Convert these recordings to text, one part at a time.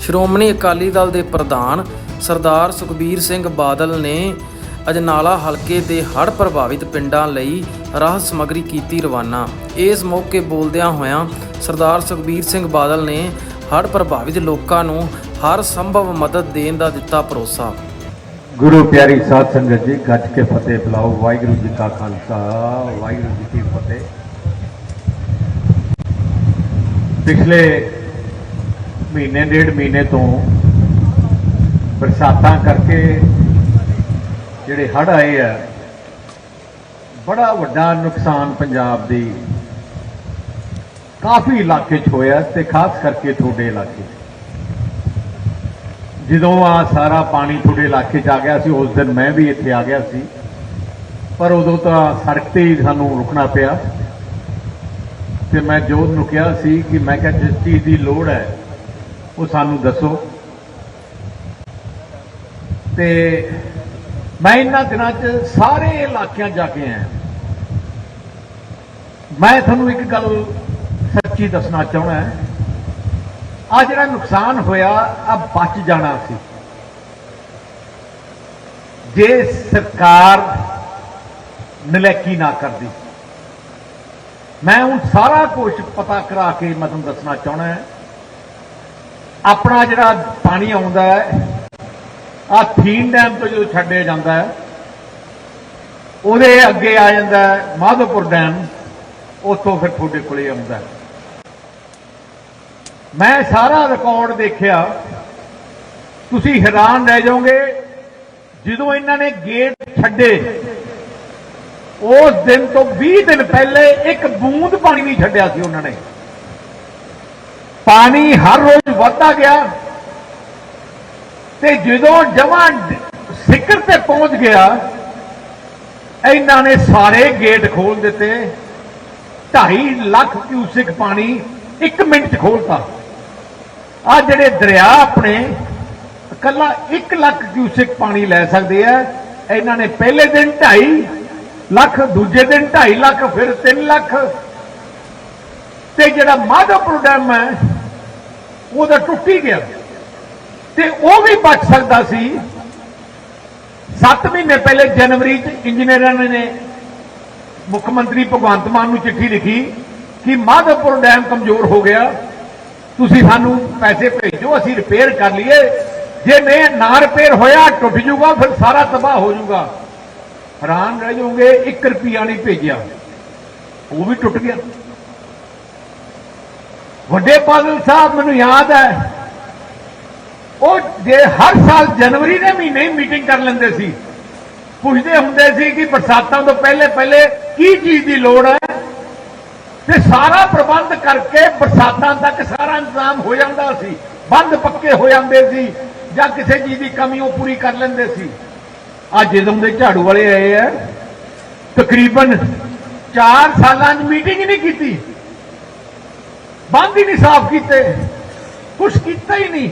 ਸ਼੍ਰੋਮਣੀ ਅਕਾਲੀ ਦਲ ਦੇ ਪ੍ਰਧਾਨ ਸਰਦਾਰ ਸੁਖਬੀਰ ਸਿੰਘ ਬਾਦਲ ਨੇ ਅਜਨਾਲਾ ਹਲਕੇ ਦੇ ਹੜ੍ਹ ਪ੍ਰਭਾਵਿਤ ਪਿੰਡਾਂ ਲਈ ਰਾਹਤ ਸਮੱਗਰੀ ਕੀਤੀ ਰਵਾਨਾ। ਇਸ ਮੌਕੇ ਬੋਲਦਿਆਂ ਹੋਇਆਂ ਸਰਦਾਰ ਸੁਖਬੀਰ ਸਿੰਘ ਬਾਦਲ ਨੇ ਹੜ੍ਹ ਪ੍ਰਭਾਵਿਤ ਲੋਕਾਂ ਨੂੰ ਹਰ ਸੰਭਵ ਮਦਦ ਦੇਣ ਦਾ ਦਿੱਤਾ ਭਰੋਸਾ। ਗੁਰੂ ਪਿਆਰੀ ਸਾਧ ਸੰਗਤ ਜੀ, ਗੱਜ ਕੇ ਫਤਿਹ ਬੁਲਾਓ। ਵਾਹਿਗੁਰੂ ਜੀ ਕਾ ਖਾਲਸਾ, ਵਾਹਿਗੁਰੂ ਜੀ ਕੀ ਫਤਿਹ। ਪਿਛਲੇ ਮਹੀਨੇ, ਡੇਢ ਮਹੀਨੇ ਤੋਂ ਬਰਸਾਤਾਂ ਕਰਕੇ ਜਿਹੜੇ ਹੜ੍ਹ ਆਏ ਆ, ਬੜਾ ਵੱਡਾ ਨੁਕਸਾਨ ਪੰਜਾਬ ਦੀ ਕਾਫੀ ਇਲਾਕੇ 'ਚ ਹੋਇਆ ਤੇ ਖਾਸ ਕਰਕੇ ਤੁਹਾਡੇ ਇਲਾਕੇ 'ਚ। ਜਦੋਂ ਆ ਸਾਰਾ ਪਾਣੀ ਤੁਹਾਡੇ ਇਲਾਕੇ 'ਚ ਆ ਗਿਆ ਸੀ, ਉਸ ਦਿਨ ਮੈਂ ਵੀ ਇੱਥੇ ਆ ਗਿਆ ਸੀ। ਪਰ ਉਦੋਂ ਤਾਂ ਸੜਕ ਤੇ ਹੀ ਸਾਨੂੰ ਰੁਕਣਾ ਪਿਆ। ਤੇ ਮੈਂ ਜੋਤ ਨੂੰ ਕਿਹਾ ਸੀ ਕਿ ਮੈਂ ਕਿਹਾ ਜਿਸ ਚੀਜ਼ ਦੀ ਲੋੜ ਹੈ ਉਹ ਸਾਨੂੰ ਦੱਸੋ। ਤੇ ਮੈਂ ਇਹਨਾਂ ਦਿਨਾਂ 'ਚ ਸਾਰੇ ਇਲਾਕਿਆਂ ਜਾ ਕੇ ਆਇਆ। ਮੈਂ ਤੁਹਾਨੂੰ ਇੱਕ ਗੱਲ ਸੱਚੀ ਦੱਸਣਾ ਚਾਹੁੰਦਾ ਹਾਂ। ਆ ਜਿਹੜਾ ਨੁਕਸਾਨ ਹੋਇਆ ਆ ਬਚ ਜਾਣਾ ਸੀ। ਜੇ ਸਰਕਾਰ ਨਲੇਕੀ ਨਾ ਕਰਦੀ। ਮੈਂ ਹੁਣ ਸਾਰਾ ਕੁਝ ਪਤਾ ਕਰਾ ਕੇ ਮੈਂ ਤੁਹਾਨੂੰ ਦੱਸਣਾ ਚਾਹੁੰਦਾ ਆਪਣਾ ਜਿਹੜਾ ਪਾਣੀ ਆਉਂਦਾ ਹੈ ਆ ਥੀਨ ਡੈਮ ਤੋਂ ਜਦੋਂ ਛੱਡਿਆ ਜਾਂਦਾ ਹੈ, ਉਹਦੇ ਅੱਗੇ ਆ ਜਾਂਦਾ ਹੈ ਮਾਧੋਪੁਰ ਡੈਮ, ਉੱਥੋਂ ਫਿਰ ਤੁਹਾਡੇ ਕੋਲੇ ਆਉਂਦਾ ਹੈ। ਮੈਂ ਸਾਰਾ ਰਿਕਾਰਡ ਦੇਖਿਆ, ਤੁਸੀਂ ਹੈਰਾਨ ਰਹਿ ਜਾਓਗੇ, ਜਦੋਂ ਇਹਨਾਂ ਨੇ ਗੇਟ ਛੱਡੇ, ਉਸ ਦਿਨ ਤੋਂ 20 ਦਿਨ ਪਹਿਲੇ ਇੱਕ ਬੂੰਦ ਪਾਣੀ ਨਹੀਂ ਛੱਡਿਆ ਸੀ ਉਹਨਾਂ ਨੇ। ਪਾਣੀ ਹਰ ਰੋਜ਼ ਵੱਧਦਾ ਗਿਆ। ਤੇ ਜਦੋਂ ਜਮਾਂ ਸਿਖਰ ਤੇ ਪਹੁੰਚ ਗਿਆ, ਇਹਨਾਂ ਨੇ ਸਾਰੇ ਗੇਟ ਖੋਲ ਦਿੱਤੇ। 2.5 ਲੱਖ ਕਿਊਸਿਕ ਪਾਣੀ 1 ਮਿੰਟ ਚ ਖੋਲਤਾ ਆ ਜਿਹੜੇ ਦਰਿਆ ਆਪਣੇ ਇਕੱਲਾ 1 ਲੱਖ ਕਿਊਸਿਕ ਪਾਣੀ ਲੈ ਸਕਦੇ ਆ। ਇਹਨਾਂ ਨੇ ਪਹਿਲੇ ਦਿਨ 2.5 ਲੱਖ, ਦੂਜੇ ਦਿਨ 2.5 ਲੱਖ, ਫਿਰ 3 ਲੱਖ। ਤੇ ਜਿਹੜਾ ਮਾਧੋਪੁਰ ਡੈਮ ਹੈ ਉਹਦਾ ਟੁੱਟ ਹੀ ਗਿਆ। ਤੇ ਉਹ ਵੀ ਬਚ ਸਕਦਾ ਸੀ। 7 ਮਹੀਨੇ ਪਹਿਲੇ ਜਨਵਰੀ ਚ ਇੰਜੀਨੀਅਰਾਂ ਨੇ ਮੁੱਖ ਮੰਤਰੀ ਭਗਵੰਤ ਮਾਨ ਨੂੰ ਚਿੱਠੀ ਲਿਖੀ ਕਿ ਮਾਧਵਪੁਰ ਡੈਮ ਕਮਜ਼ੋਰ ਹੋ ਗਿਆ। ਤੁਸੀਂ ਸਾਨੂੰ ਪੈਸੇ ਭੇਜੋ, ਅਸੀਂ ਰਿਪੇਅਰ ਕਰ ਲਈਏ। ਜੇ ਨਹੀਂ ਨਾ ਰਿਪੇਅਰ ਹੋਇਆ, ਟੁੱਟ ਜਾਊਗਾ ਫਿਰ ਸਾਰਾ ਤਬਾਹ ਹੋ ਜਾਊਗਾ ਹੈਰਾਨ ਰਹਿ ਜਾਓਗੇ 1 ਰੁਪਿਆ ਨਹੀਂ ਭੇਜਿਆ। ਉਹ ਵੀ ਟੁੱਟ ਗਿਆ। ਵੱਡੇ ਬਾਦਲ ਸਾਹਿਬ, ਮੈਨੂੰ ਯਾਦ ਹੈ, ਉਹ ਜੇ ਹਰ ਸਾਲ ਜਨਵਰੀ ਦੇ ਮਹੀਨੇ ਹੀ ਮੀਟਿੰਗ ਕਰ ਲੈਂਦੇ ਸੀ। ਪੁੱਛਦੇ ਹੁੰਦੇ ਸੀ ਕਿ ਬਰਸਾਤਾਂ ਤੋਂ ਪਹਿਲੇ ਪਹਿਲੇ ਕੀ ਚੀਜ਼ ਦੀ ਲੋੜ ਹੈ? ਤੇ ਸਾਰਾ ਪ੍ਰਬੰਧ ਕਰਕੇ ਬਰਸਾਤਾਂ ਤੱਕ ਸਾਰਾ ਇੰਤਜ਼ਾਮ ਹੋ ਜਾਂਦਾ ਸੀ। ਬੰਦ ਪੱਕੇ ਹੋ ਜਾਂਦੇ ਸੀ ਜਾਂ ਕਿਸੇ ਚੀਜ਼ ਦੀ ਕਮੀ ਉਹ ਪੂਰੀ ਕਰ ਲੈਂਦੇ ਸੀ। ਅੱਜ ਜਦੋਂ ਦੇ ਝਾੜੂ ਵਾਲੇ ਆਏ ਆ। ਤਕਰੀਬਨ 4 ਸਾਲਾਂ ਦੀ ਮੀਟਿੰਗ ਨਹੀਂ ਕੀਤੀ। ਬੰਦ ਹੀ ਨਹੀਂ ਸਾਫ਼ ਕੀਤੇ। ਕੁਛ ਕੀਤਾ ਹੀ ਨਹੀਂ।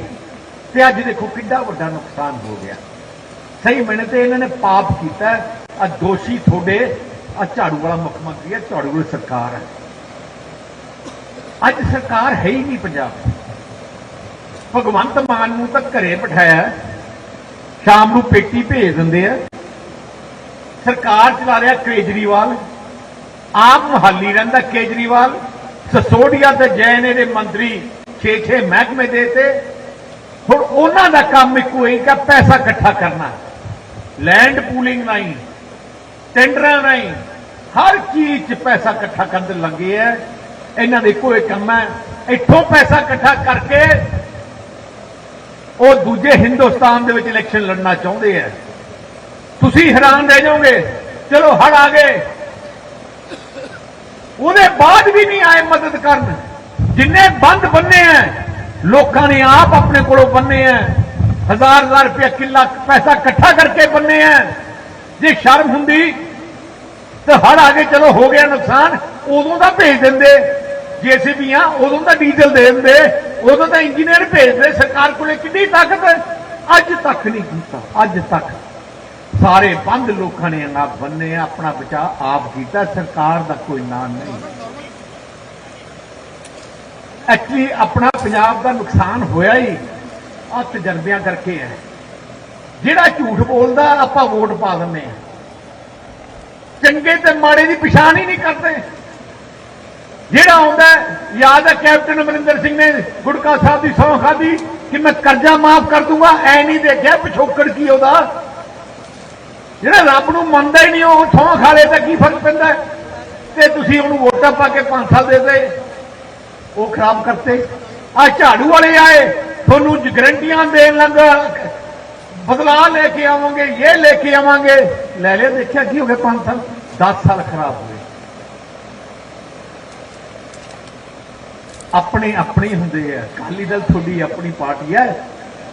ਤੇ ਅੱਜ ਦੇਖੋ ਕਿੰਨਾ ਵੱਡਾ ਨੁਕਸਾਨ ਹੋ ਗਿਆ। ਸਹੀ ਮੈਨੇ ਤੇ ਇਹਨਾਂ ਨੇ ਪਾਪ ਕੀਤਾ। ਆ ਦੋਸ਼ੀ ਤੁਹਾਡੇ, ਆ ਝਾੜੂ ਵਾਲਾ ਮੁੱਖ ਮੰਤਰੀ ਹੈ ਝਾੜੂ ਵਾਲੀ ਸਰਕਾਰ ਹੈ ਅੱਜ ਸਰਕਾਰ ਹੈ ਹੀ ਨਹੀਂ ਪੰਜਾਬ ਭਗਵੰਤ ਮਾਨ ਨੂੰ ਤਾਂ ਘਰੇ ਬਿਠਾਇਆ ਸ਼ਾਮ ਨੂੰ ਪੇਟੀ ਭੇਜ ਦਿੰਦੇ ਆ। ਸਰਕਾਰ ਚਲਾ ਰਿਹਾ ਕੇਜਰੀਵਾਲ। ਆਪ ਮੁਹਾਲੀ ਰਹਿੰਦਾ ਕੇਜਰੀਵਾਲ। ਸਸੋਡੀਆ ਤੇ ਜੈਨ ਦੇ ਮੰਤਰੀ 6-6 ਮਹਿਕਮੇ ਦੇ ਤੇ। ਹੁਣ ਉਹਨਾਂ ਦਾ ਕੰਮ ਇੱਕੋ ਹੀ ਕਿ ਪੈਸਾ ਇਕੱਠਾ ਕਰਨਾ। ਲੈਂਡ ਪੂਲਿੰਗ ਨਹੀਂ ਟੈਂਡਰਾਂ ਨਹੀਂ ਹਰ ਚੀਜ਼ 'ਚ ਪੈਸਾ ਇਕੱਠਾ ਕਰਨ ਦੇ ਲੱਗੇ ਐ। ਇਹਨਾਂ ਦੇ ਇੱਕੋ ਹੀ ਕੰਮ ਹੈ ਇੱਥੋਂ ਪੈਸਾ ਇਕੱਠਾ ਕਰਕੇ ਉਹ ਦੂਜੇ ਹਿੰਦੁਸਤਾਨ ਦੇ ਵਿੱਚ ਇਲੈਕਸ਼ਨ ਲੜਨਾ ਚਾਹੁੰਦੇ ਐ। ਤੁਸੀਂ ਹੈਰਾਨ ਰਹਿ ਜਾਓਗੇ। ਚਲੋ ਹੜ ਆ ਗਏ। ਉਹਦੇ ਬਾਅਦ ਵੀ ਨਹੀਂ ਆਏ ਮਦਦ ਕਰਨ। ਜਿੰਨੇ ਬੰਦ ਬੰਨੇ ਐ, ਲੋਕਾਂ ਨੇ ਆਪ ਆਪਣੇ ਕੋਲੋਂ ਬੰਨੇ ਐ। ਹਜ਼ਾਰ ਹਜ਼ਾਰ ਰੁਪਏ ਕਿੱਲਾ ਪੈਸਾ ਇਕੱਠਾ ਕਰਕੇ ਬੰਨੇ ਐ। ਜੇ ਸ਼ਰਮ ਹੁੰਦੀ, ਤਾਂ ਹੜ ਆ ਕੇ ਚਲੋ ਹੋ ਗਿਆ ਨੁਕਸਾਨ, ਉਦੋਂ ਦਾ ਭੇਜ ਦਿੰਦੇ। ਜੇਸੀਬੀਆਂ ਉਦੋਂ ਦਾ ਡੀਜ਼ਲ ਦੇ ਦਿੰਦੇ। ਉਦੋਂ ਤਾਂ ਇੰਜੀਨੀਅਰ ਭੇਜਦੇ, ਸਰਕਾਰ ਕੋਲੇ ਕਿੰਨੀ ਤਾਕਤ ਅੱਜ ਤੱਕ ਨਹੀਂ ਕੀਤਾ, ਅੱਜ ਤੱਕ। ਸਾਰੇ ਬੰਦ ਲੋਕਾਂ ਨੇ ਨਾ ਬੰਨੇ ਆਪਣਾ ਬਚਾ ਆਪ ਕੀਤਾ, ਸਰਕਾਰ ਦਾ ਕੋਈ ਨਾਂ ਨਹੀਂ। ਐਕਚੁਅਲੀ ਆਪਣਾ ਪੰਜਾਬ ਦਾ ਨੁਕਸਾਨ ਹੋਇਆ ਹੀ ਆ ਤਜਰਬਿਆਂ ਕਰਕੇ ਹੈ। ਜਿਹੜਾ ਝੂਠ ਬੋਲਦਾ, ਆਪਾਂ ਵੋਟ ਪਾ ਦਿੰਦੇ ਆ ਚੰਗੇ ਤੇ ਮਾੜੇ ਦੀ ਪਛਾਣ ਹੀ ਨਹੀਂ ਕਰਦੇ। ਜਿਹੜਾ ਆਉਂਦਾ ਯਾਦ ਹੈ ਕੈਪਟਨ ਅਮਰਿੰਦਰ ਸਿੰਘ ਨੇ ਗੁੜਕਾ ਸਾਹਿਬ ਦੀ ਸਹੁੰ ਖਾਦੀ ਕਿ ਮੈਂ ਕਰਜ਼ਾ ਮਾਫ ਕਰ ਦੂੰਗਾ, ਐ ਨਹੀਂ ਦੇਖਿਆ ਪਿਛੋਕੜ ਕੀ ਉਹਦਾ। ਜਿਹੜਾ ਰੱਬ ਨੂੰ ਮੰਨਦਾ ਹੀ ਨਹੀਂ, ਉਹ ਸਹੁੰ ਖਾ ਲੇ ਤਾਂ ਕੀ ਫ਼ਰਕ ਪੈਂਦਾ? ਤੇ ਤੁਸੀਂ ਉਹਨੂੰ ਵੋਟਾਂ ਪਾ ਕੇ 5 ਸਾਲ ਦੇ ਦੇ ਉਹ ਖਰਾਬ ਕਰਤੇ। ਆ ਝਾੜੂ ਵਾਲੇ ਆਏ, ਤੁਹਾਨੂੰ ਗਰੰਟੀਆਂ ਦੇਣ ਲੱਗਾ। ਬਦਲਾਅ ਲੈ ਕੇ ਆਵਾਂਗੇ, ਇਹ ਲੈ ਕੇ ਆਵਾਂਗੇ। ਲੈ ਲਿਆ, ਦੇਖਿਆ ਕੀ ਹੋ ਗਿਆ 5 ਸਾਲ? 10 ਸਾਲ ਖਰਾਬ ਹੋ ਗਏ ਆਪਣੇ ਆਪਣੇ ਹੁੰਦੇ ਆ। ਅਕਾਲੀ ਦਲ ਤੁਹਾਡੀ ਆਪਣੀ ਪਾਰਟੀ ਹੈ।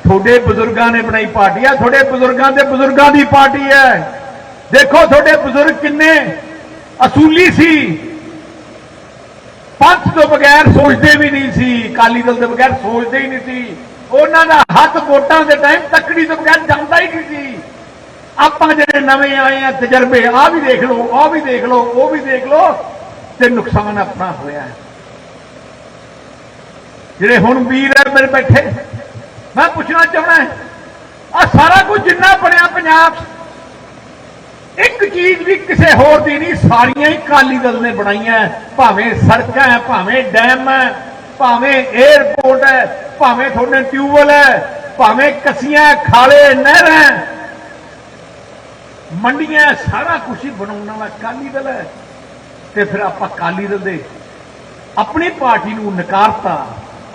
ਤੁਹਾਡੇ ਬਜ਼ੁਰਗਾਂ ਨੇ ਬਣਾਈ ਪਾਰਟੀ ਹੈ ਤੁਹਾਡੇ ਬਜ਼ੁਰਗਾਂ ਦੇ ਬਜ਼ੁਰਗਾਂ ਦੀ ਪਾਰਟੀ ਹੈ। ਦੇਖੋ ਤੁਹਾਡੇ ਬਜ਼ੁਰਗ ਕਿੰਨੇ ਅਸੂਲੀ ਸੀ। ਪੰਥ ਤੋਂ ਬਗੈਰ ਸੋਚਦੇ ਵੀ ਨਹੀਂ ਸੀ, ਅਕਾਲੀ ਦਲ ਦੇ ਬਗੈਰ ਸੋਚਦੇ ਹੀ ਨਹੀਂ ਸੀ। ਉਹਨਾਂ ਦਾ ਹੱਥ ਵੋਟਾਂ ਦੇ ਟਾਈਮ ਤੱਕੜੀ ਤੋਂ ਬਗੈਰ ਜਾਂਦਾ ਹੀ ਨਹੀਂ ਸੀ। ਆਪਾਂ ਜਿਹੜੇ ਨਵੇਂ ਆਏ ਆ, ਤਜਰਬੇ, ਆ ਵੀ ਦੇਖ ਲਓ ਆ ਵੀ ਦੇਖ ਲਓ, ਉਹ ਵੀ ਦੇਖ ਲਓ, ਤੇ ਨੁਕਸਾਨ ਆਪਣਾ ਹੋਇਆ। ਜਿਹੜੇ ਹੁਣ ਵੀਰ ਹੈ ਮੇਰੇ ਬੈਠੇ ਮੈਂ ਪੁੱਛਣਾ ਚਾਹਣਾ ਆ ਸਾਰਾ ਕੁਝ ਜਿੰਨਾ ਬਣਿਆ ਪੰਜਾਬ 'ਚ, ਇੱਕ ਚੀਜ਼ ਵੀ ਕਿਸੇ ਹੋਰ ਦੀ ਨਹੀਂ ਸਾਰੀਆਂ ਹੀ ਕਾਲੀ ਦਲ ਨੇ ਬਣਾਈਆਂ ਭਾਵੇਂ ਸੜਕਾਂ ਹੈ ਭਾਵੇਂ ਡੈਮ ਹੈ ਭਾਵੇਂ 에ਅਰਪੋਰਟ ਹੈ ਭਾਵੇਂ ਤੁਹਾਡੇ ਟਿਊਬਵੈਲ ਹੈ ਭਾਵੇਂ ਕਸੀਆਂ ਖਾਲੇ ਨਹਿਰਾਂ ਮੰਡੀਆਂ ਸਾਰਾ ਕੁਝ ਹੀ ਬਣਾਉਣ ਵਾਲਾ ਕਾਲੀ ਦਲ ਹੈ। ਤੇ ਫਿਰ ਆਪਾਂ ਕਾਲੀ ਦਲ ਦੇ ਆਪਣੀ ਪਾਰਟੀ ਨੂੰ ਨਕਾਰਤਾ।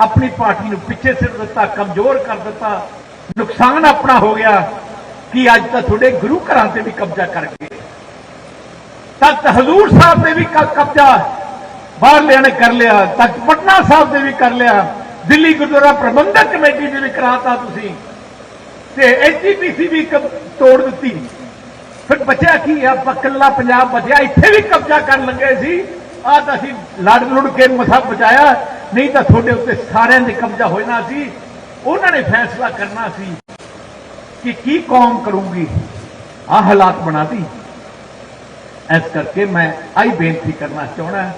ਆਪਣੀ ਪਾਰਟੀ ਨੂੰ ਪਿੱਛੇ ਸਿੱਟ ਦਿੱਤਾ, ਕਮਜ਼ੋਰ ਕਰ ਦਿੱਤਾ। ਨੁਕਸਾਨ ਆਪਣਾ ਹੋ ਗਿਆ ਕਿ ਅੱਜ ਤਾਂ ਤੁਹਾਡੇ ਗੁਰੂ ਘਰਾਂ ਤੇ ਵੀ ਕਬਜ਼ਾ ਕਰ ਗਏ। ਤਖਤ ਹਜ਼ੂਰ ਸਾਹਿਬ ਤੇ ਵੀ ਕਬਜ਼ਾ ਬਾਹਰਲਿਆਂ ਨੇ ਕਰ ਲਿਆ ਤੱਕ ਪਟਨਾ ਸਾਹਿਬ ਤੇ ਵੀ ਕਰ ਲਿਆ, ਦਿੱਲੀ ਗੁਰਦੁਆਰਾ ਪ੍ਰਬੰਧਕ ਕਮੇਟੀ ਤੇ ਵੀ ਕਰਾਤਾ ਤੁਸੀਂ। ਤੇ ਐਚਪੀਸੀ ਵੀ ਤੋੜ ਦਿੱਤੀ। ਫਿਰ ਬਚਿਆ ਕੀ ਆ? ਬੱਕਲਾ ਪੰਜਾਬ ਬਚਿਆ, ਇੱਥੇ ਵੀ ਕਬਜ਼ਾ ਕਰਨ ਲੱਗੇ ਸੀ। ਆ ਤਾਂ ਅਸੀਂ ਲੜ ਲੁੜ ਕੇ ਮਸਾ ਬਚਾਇਆ। ਨਹੀਂ ਤਾਂ ਤੁਹਾਡੇ ਉੱਤੇ ਸਾਰਿਆਂ ਦੇ ਕਬਜ਼ਾ ਹੋ ਜਾਣਾ ਸੀ। ਉਹਨਾਂ ਨੇ ਫੈਸਲਾ ਕਰਨਾ ਸੀ ਕਿ ਕੀ ਕੌਮ ਕਰੂਗੀ। ਆ ਹਾਲਾਤ ਬਣਾਤੀ। ਇਸ ਕਰਕੇ ਮੈਂ ਆਈ ਬੇਨਤੀ ਕਰਨਾ ਚਾਹਣਾ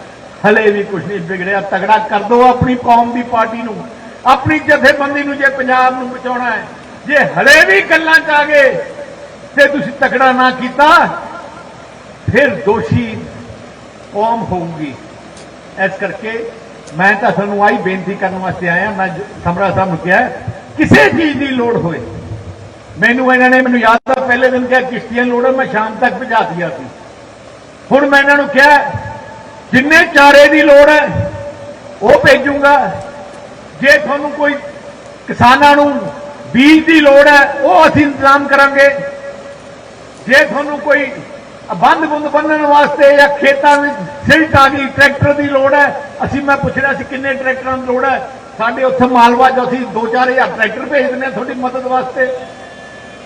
ਹਲੇ ਵੀ ਕੁਝ ਨਹੀਂ ਵਿਗੜਿਆ। ਤਗੜਾ ਕਰ ਦੋ ਆਪਣੀ ਕੌਮ ਦੀ ਪਾਰਟੀ ਨੂੰ। ਆਪਣੀ ਜਥੇਬੰਦੀ ਨੂੰ ਜੇ ਪੰਜਾਬ ਨੂੰ ਬਚਾਉਣਾ ਹੈ। ਜੇ ਹਲੇ ਵੀ ਗੱਲਾਂ ਚ ਆ ਗਏ, ਤੇ ਤੁਸੀਂ ਤਕੜਾ ਨਾ ਕੀਤਾ, ਫਿਰ ਦੋਸ਼ੀ ਕੌਮ ਹੋਊਗੀ। ਇਸ ਕਰਕੇ ਮੈਂ ਤਾਂ ਤੁਹਾਨੂੰ ਆਈ ਬੇਨਤੀ ਕਰਨ ਵਾਸਤੇ ਆਇਆ, ਮੈਂ ਸਮਰਾ ਸਾਹਿਬ ਨੂੰ ਕਿਹਾ, ਕਿਸੇ ਚੀਜ਼ ਦੀ ਲੋੜ ਹੋਏ। ਮੈਨੂੰ ਇਹਨਾਂ ਨੇ ਮੈਨੂੰ ਯਾਦ ਆ, ਪਹਿਲੇ ਦਿਨ ਕਿਹਾ ਕਿਸ਼ਤੀਆਂ ਲੋੜ ਹੈ ਮੈਂ ਸ਼ਾਮ ਤੱਕ ਪਹੁੰਚਾ ਦਿਆ ਸੀ। ਹੁਣ ਮੈਂ ਇਹਨਾਂ ਨੂੰ ਕਿਹਾ, ਜਿੰਨੇ ਚਾਰੇ ਦੀ ਲੋੜ ਹੈ ਉਹ ਭੇਜੂਗਾ। ਜੇ ਤੁਹਾਨੂੰ ਕੋਈ ਕਿਸਾਨਾਂ ਨੂੰ ਬੀਜ ਦੀ ਲੋੜ ਹੈ ਉਹ ਅਸੀਂ ਇੰਤਜ਼ਾਮ ਕਰਾਂਗੇ। ਜੇ ਤੁਹਾਨੂੰ ਕੋਈ ਬੰਦ ਬੁੰਦ ਬੰਨਣ ਵਾਸਤੇ ਜਾਂ ਖੇਤਾਂ ਵਿੱਚ ਸਿਲਟ ਆ ਗਈ ਟਰੈਕਟਰ ਦੀ ਲੋੜ ਹੈ। ਅਸੀਂ ਮੈਂ ਪੁੱਛ ਰਿਹਾ ਸੀ ਕਿੰਨੇ ਟਰੈਕਟਰਾਂ ਦੀ ਲੋੜ ਹੈ। ਸਾਡੇ ਉੱਥੇ ਮਾਲਵਾ ਜੋ ਅਸੀਂ 2-4000 ਟਰੈਕਟਰ ਭੇਜ ਦਿੰਦੇ ਹਾਂ ਤੁਹਾਡੀ ਮਦਦ ਵਾਸਤੇ।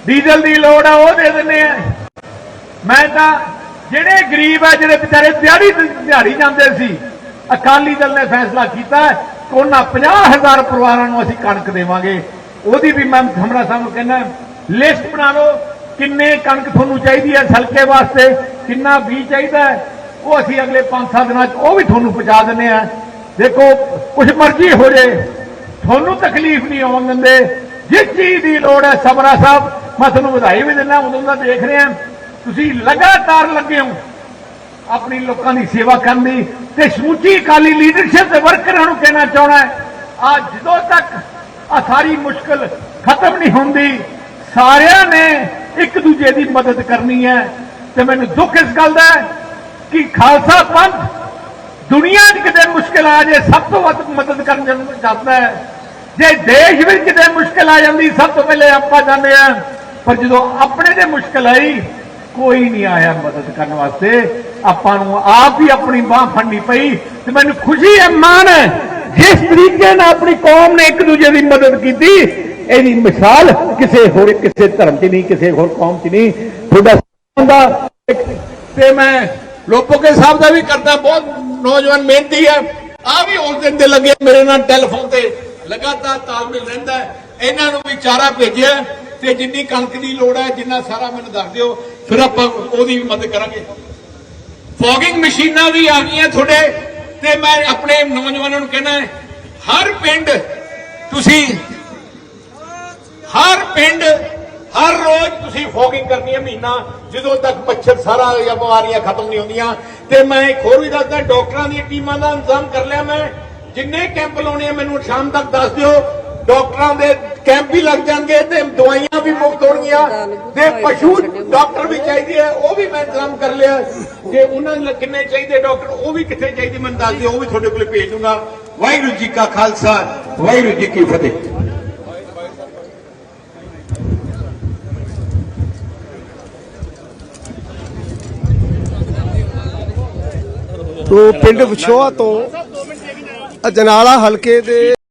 ਡੀਜ਼ਲ ਦੀ ਲੋੜ ਹੈ ਉਹ ਦੇ ਦਿੰਦੇ ਆ ਮੈਂ ਤਾਂ ਜਿਹੜੇ ਗਰੀਬ ਆ, ਜਿਹੜੇ ਵਿਚਾਰੇ ਦਿਹਾੜੀ ਦਿਹਾੜੀ ਜਾਂਦੇ ਸੀ, ਅਕਾਲੀ ਦਲ ਨੇ ਫੈਸਲਾ ਕੀਤਾ ਹੈ ਕਿ ਉਹਨਾਂ 50000 ਪਰਿਵਾਰਾਂ ਨੂੰ ਅਸੀਂ ਕਣਕ ਦੇਵਾਂਗੇ। ਉਹਦੀ ਵੀ ਮੈਂ ਹਮਰਾ ਸਾਹਿਬ ਨੂੰ ਕਹਿੰਦਾ, ਲਿਸਟ ਬਣਾ ਲਓ। ਕਿੰਨੇ ਕਣਕ ਤੁਹਾਨੂੰ ਚਾਹੀਦੀ ਹੈ ਸਲਕੇ ਵਾਸਤੇ? ਕਿੰਨਾ ਬੀਜ ਚਾਹੀਦਾ ਉਹ ਅਸੀਂ ਅਗਲੇ 5-7 ਦਿਨਾਂ 'ਚ ਉਹ ਵੀ ਤੁਹਾਨੂੰ ਪਹੁੰਚਾ ਦਿੰਦੇ ਆ ਦੇਖੋ, ਕੁਛ ਮਰਜ਼ੀ ਹੋ ਜੇ। ਤੁਹਾਨੂੰ ਤਕਲੀਫ ਨਹੀਂ ਆਉਣ ਦਿੰਦੇ। ਜਿਸ ਚੀਜ਼ ਦੀ ਲੋੜ ਹੈ ਸਮਰਾ ਸਾਹਿਬ, ਮੈਂ ਤੁਹਾਨੂੰ ਵਧਾਈ ਵੀ ਦਿੰਦਾ, ਉਦੋਂ ਦਾ ਦੇਖ ਰਿਹਾ ਤੁਸੀਂ ਲਗਾਤਾਰ ਲੱਗੇ ਹੋ ਆਪਣੀ ਲੋਕਾਂ ਦੀ ਸੇਵਾ ਕਰਨ ਦੀ ਤੇ ਸਮੁੱਚੀ ਅਕਾਲੀ ਲੀਡਰਸ਼ਿਪ ਦੇ ਵਰਕਰਾਂ ਨੂੰ ਕਹਿਣਾ ਚਾਹਣਾ ਹੈ ਆ ਜਦੋਂ ਤੱਕ ਆ ਸਾਰੀ ਮੁਸ਼ਕਲ ਖਤਮ ਨਹੀਂ ਹੁੰਦੀ, ਸਾਰਿਆਂ ਨੇ ਇੱਕ ਦੂਜੇ ਦੀ ਮਦਦ ਕਰਨੀ ਹੈ ਤੇ ਮੈਨੂੰ ਦੁੱਖ ਇਸ ਗੱਲ ਦਾ ਕਿ ਖਾਲਸਾ ਪੰਥ ਦੁਨੀਆ 'ਚ ਕਿਤੇ ਮੁਸ਼ਕਲ ਆ ਜੇ ਸਭ ਤੋਂ ਵੱਧ ਮਦਦ ਕਰਨ ਜਾਂ- ਜਾਂਦਾ ਹੈ। ਜੇ ਦੇਸ਼ ਵਿੱਚ ਕਿਤੇ ਮੁਸ਼ਕਲ ਆ ਜਾਂਦੀ, ਸਭ ਤੋਂ ਪਹਿਲੇ ਆਪਾਂ ਜਾਂਦੇ ਆ ਪਰ ਜਦੋਂ ਆਪਣੇ ਤੇ ਮੁਸ਼ਕਲ ਆਈ, ਕੋਈ ਨਹੀਂ ਆਇਆ ਮਦਦ ਕਰਨ ਵਾਸਤੇ। ਆਪਾਂ ਨੂੰ ਆਪ ਹੀ ਆਪਣੀ ਬਾਹ ਫੜਨੀ ਪਈ ਤੇ ਮੈਨੂੰ ਖੁਸ਼ੀ ਹੈ, ਮਾਣ ਹੈ। ਜਿਸ ਤਰੀਕੇ ਨਾਲ ਆਪਣੀ ਕੌਮ ਨੇ ਇੱਕ ਦੂਜੇ ਦੀ ਮਦਦ ਕੀਤੀ ਇਹਦੀ ਮਿਸਾਲ ਕਿਸੇ ਹੋਰ, ਕਿਸੇ ਧਰਮ 'ਚ ਨਹੀਂ, ਕਿਸੇ ਹੋਰ ਕੌਮ 'ਚ ਨਹੀਂ। ਤੁਹਾਡਾ ਹੁੰਦਾ ਤੇ ਮੈਂ ਲੋਪੋਕੇ ਸਾਹਿਬ ਦਾ ਵੀ ਕਰਦਾ, ਬਹੁਤ ਨੌਜਵਾਨ ਮਿਹਨਤੀ ਹੈ। ਆ ਵੀ ਉਸ ਦਿਨ ਦੇ ਲੱਗੇ ਮੇਰੇ ਨਾਲ ਟੈਲੀਫੋਨ ਤੇ ਲਗਾਤਾਰ ਤਾਲਮੇਲ ਰਹਿੰਦਾ ਇਹਨਾਂ ਨੂੰ ਵੀ ਚਾਰਾ ਭੇਜਿਆ ਤੇ ਜਿੰਨੀ ਕਣਕ ਦੀ ਲੋੜ ਹੈ, ਜਿੰਨਾ ਸਾਰਾ ਮੈਨੂੰ ਦੱਸ ਦਿਓ, ਫਿਰ ਆਪਾਂ ਉਹਦੀ ਵੀ ਮਦਦ ਕਰਾਂਗੇ। ਫੋਗਿੰਗ ਮਸ਼ੀਨਾਂ ਵੀ ਆ ਗਈਆਂ ਤੁਹਾਡੇ, ਤੇ ਮੈਂ ਆਪਣੇ ਨੌਜਵਾਨਾਂ ਨੂੰ ਕਹਿੰਦਾ ਹਰ ਪਿੰਡ ਤੁਸੀਂ ਹਰ ਪਿੰਡ, ਹਰ ਰੋਜ਼ ਤੁਸੀਂ ਫੋਗਿੰਗ ਕਰਨੀ ਹੈ ਮਹੀਨਾ, ਜਦੋਂ ਤੱਕ ਮੱਛਰ ਸਾਰਾ ਜਾਂ ਬਿਮਾਰੀਆਂ ਖਤਮ ਨਹੀਂ ਹੁੰਦੀਆਂ। ਤੇ ਮੈਂ ਇੱਕ ਹੋਰ ਵੀ ਦੱਸਦਾ, ਡਾਕਟਰਾਂ ਦੀਆਂ ਟੀਮਾਂ ਦਾ ਇੰਤਜ਼ਾਮ ਕਰ ਲਿਆ ਮੈਂ। ਜਿੰਨੇ ਕੈਂਪ ਲਾਉਣੇ ਆ, ਮੈਨੂੰ ਸ਼ਾਮ ਤੱਕ ਦੱਸ ਦਿਓ। ਡਾਕਟਰਾਂ ਦੇ ਕੈਂਪ ਵੀ ਲੱਗ ਜਾਣਗੇ ਤੇ ਦਵਾਈਆਂ ਵੀ ਮੁਫਤ ਹੋਣਗੀਆਂ। ਤੇ ਪਸ਼ੂ ਡਾਕਟਰ ਵੀ ਚਾਹੀਦੇ ਆ, ਉਹ ਵੀ ਮੈਂ ਇੰਤਜ਼ਾਮ ਕਰ ਲਿਆ। ਜੇ ਉਹਨਾਂ ਨੂੰ ਕਿੰਨੇ ਚਾਹੀਦੇ ਡਾਕਟਰ, ਉਹ ਵੀ ਕਿੱਥੇ ਚਾਹੀਦੇ, ਮੈਨੂੰ ਦੱਸ ਦਿਓ, ਉਹ ਵੀ ਤੁਹਾਡੇ ਕੋਲ ਭੇਜ ਦੂੰਗਾ। ਵਾਹਿਗੁਰੂ ਜੀ ਕਾ ਖਾਲਸਾ, ਵਾਹਿਗੁਰੂ ਜੀ ਕੀ ਫਤਿਹ। ਤੋਂ ਪਿੰਡ ਵਿਛੋਆ ਤੋਂ ਅਜਨਾਲਾ ਹਲਕੇ ਦੇ